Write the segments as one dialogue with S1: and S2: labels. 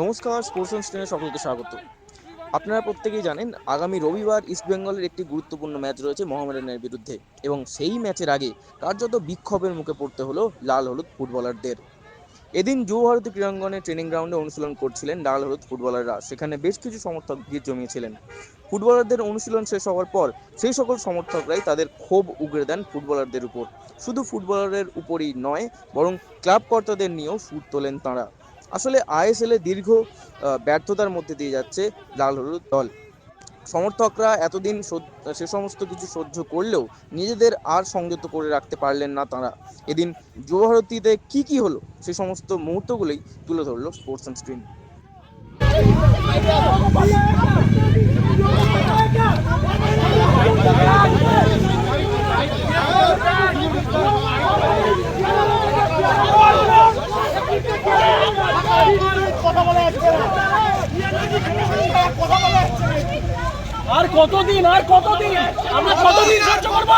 S1: নমস্কার, স্পোর্টস স্টেনে সকলকে স্বাগত। আপনারা প্রত্যেকেই জানেন, আগামী রবিবার ইস্টবেঙ্গলের একটি গুরুত্বপূর্ণ ম্যাচ রয়েছে মোহামেডানের বিরুদ্ধে। এবং সেই ম্যাচের আগে কার্যত বিক্ষোভের মুখে পড়তে হলো লাল হলুদ ফুটবলারদের। এদিন যুব ভারতী ক্রীড়াঙ্গনে ট্রেনিং গ্রাউন্ডে অনুশীলন করছিলেন লাল হলুদ ফুটবলাররা। সেখানে বেশ কিছু সমর্থক ভিড় জমিয়েছিলেন। ফুটবলারদের অনুশীলন শেষ হওয়ার পর সেই সকল সমর্থকরাই তাদের ক্ষোভ উগড়ে দেন ফুটবলারদের উপর। শুধু ফুটবলারের উপরই নয়, বরং ক্লাব কর্তাদের নিয়েও সুর তোলেন তাঁরা। আসলে আইএসএল দীর্ঘ ব্যর্থতার মধ্যে দিয়ে যাচ্ছে লাল হলুদ দল। সমর্থকরা এতদিন সে সমস্ত কিছু সহ্য করলেও নিজেদের আর সংযত করে রাখতে পারলেন না তারা। এদিন যুবভারতীতে কি কি হলো, সে সমস্ত মুহূর্তগুলোই তুলে ধরলো স্পোর্টস অ্যান্ড স্ক্রিন
S2: আর কতদিন আর কতদিন আমরা কতদিন সহ্য করব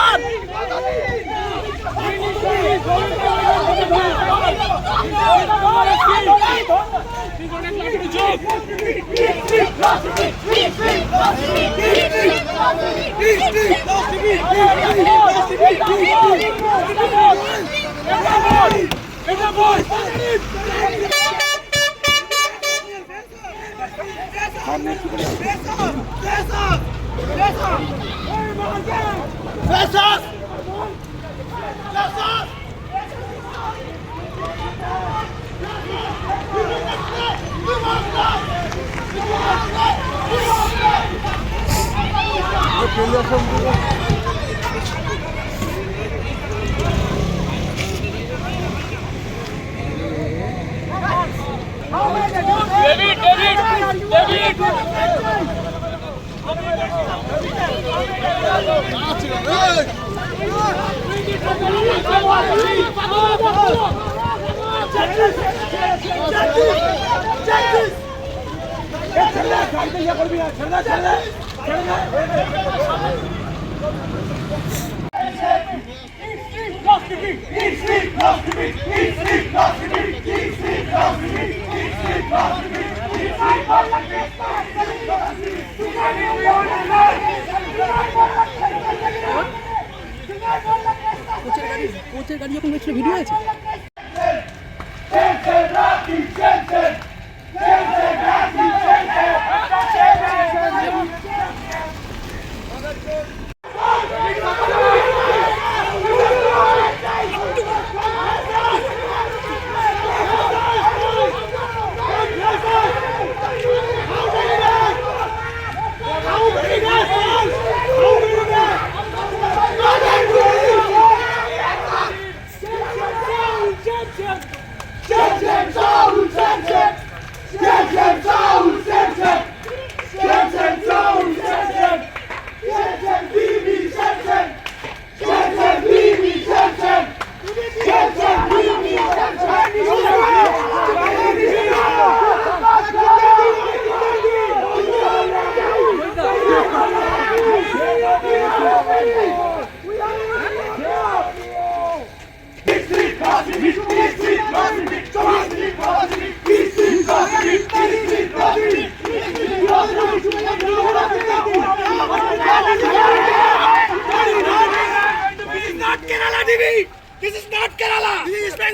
S2: ¡Besos! ¡Besos! David, David, David. David David
S3: কোচের গাড়ি যখন গেছিল ভিডিও আছে? Oh, This is not Kerala! This is not Kerala! Bengal!